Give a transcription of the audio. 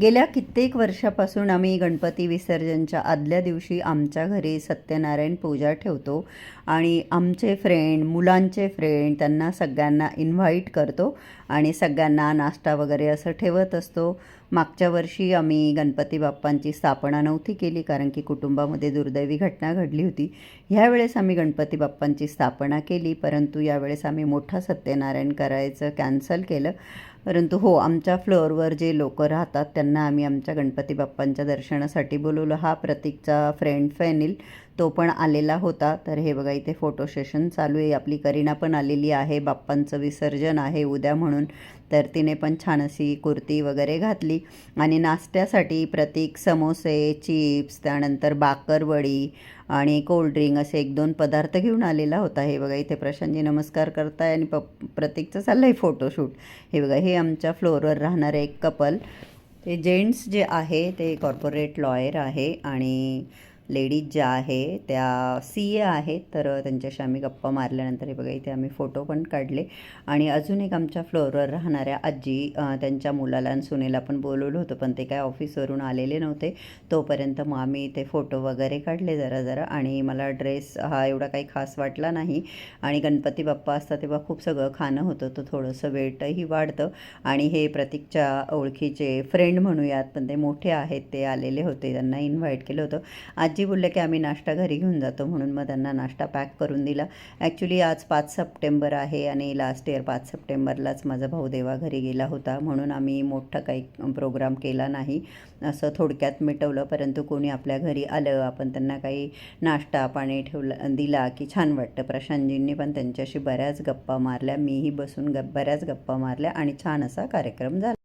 गेल्या कित्येक वर्षापासून आम्ही गणपती विसर्जनच्या आदल्या दिवशी आमच्या घरी सत्यनारायण पूजा ठेवतो आणि आमचे फ्रेंड मुलांचे फ्रेंड त्यांना सगळ्यांना इन्व्हाइट करतो आणि सगळ्यांना नाश्ता वगैरे असं ठेवत असतो. मागच्या वर्षी आम्ही गणपती बाप्पांची स्थापना नव्हती केली कारण की कुटुंबामध्ये दुर्दैवी घटना घडली होती. ह्यावेळेस आम्ही गणपती बाप्पांची स्थापना केली परंतु यावेळेस आम्ही मोठा सत्यनारायण करायचं कॅन्सल केलं. परंतु हो आमच्या फ्लोअरवर जे लोक राहतात त्यांना आम्ही आमच्या गणपती बाप्पांच्या दर्शनासाठी बोलवलं. हा प्रतीकचा फ्रेंड फॅनिल तो पण आलेला होता. तर हे बघा इथे फोटो सेशन चालू आहे. आपली करीना पण आलेली आहे. बाप्पांचं विसर्जन आहे उद्या म्हणून. तर तिने पण छान अशी कुर्ती वगैरे घातली. आणि नाश्त्यासाठी प्रतीक समोसे चिप्स त्यानंतर बाकरवडी आणि कोल्ड्रिंक असे एक दोन पदार्थ घेऊन आलेला होता. हे बघा इथे प्रशांतजी नमस्कार करताय आणि प प्रतीकचं चाललं आहे फोटोशूट हे बघा हे आमच्या फ्लोअरवर राहणारे एक कपल ते जेंट्स जे आहे ते कॉर्पोरेट लॉयर आहे आणि लेडीज ज्या आहे त्या सी ए आहेत तर त्यांच्याशी आम्ही गप्पा मारल्यानंतर हे बघा इथे आम्ही फोटो पण काढले. आणि अजून एक आमच्या फ्लोअरवर राहणाऱ्या आजी त्यांच्या मुलाला आणि सुनेला पण बोलवलं होतं पण ते काय ऑफिसवरून आलेले नव्हते. तोपर्यंत मग आम्ही ते फोटो वगैरे काढले जरा जरा. आणि मला ड्रेस हा एवढा काही खास वाटला नाही. आणि गणपती बाप्पा असतात तेव्हा खूप सगळं खाणं होतं तर थोडंसं वेटही वाढतं. आणि हे प्रतीकच्या ओळखीचे फ्रेंड म्हणूयात पण ते मोठे आहेत ते आलेले होते त्यांना इन्व्हाइट केलं होतं. आजी बोलले की आम्ही नाश्ता घरी घेऊन जातो म्हणून मग त्यांना नाश्ता पॅक करून दिला. ॲक्च्युली आज पाच सप्टेंबर आहे आणि लास्ट इयर पाच सप्टेंबरलाच माझा भाऊ देवाघरी गेला होता म्हणून आम्ही मोठा काही प्रोग्राम केला नाही. असं थोडक्यात मिटवलं परंतु कोणी आपल्या घरी आलं आपण त्यांना काही नाश्ता पाणी ठेवला दिला की छान वाटतं. प्रशांतजींनी पण त्यांच्याशी बऱ्याच गप्पा मारल्या मीही बसून ग बऱ्याच गप्पा मारल्या आणि छान असा कार्यक्रम झाला.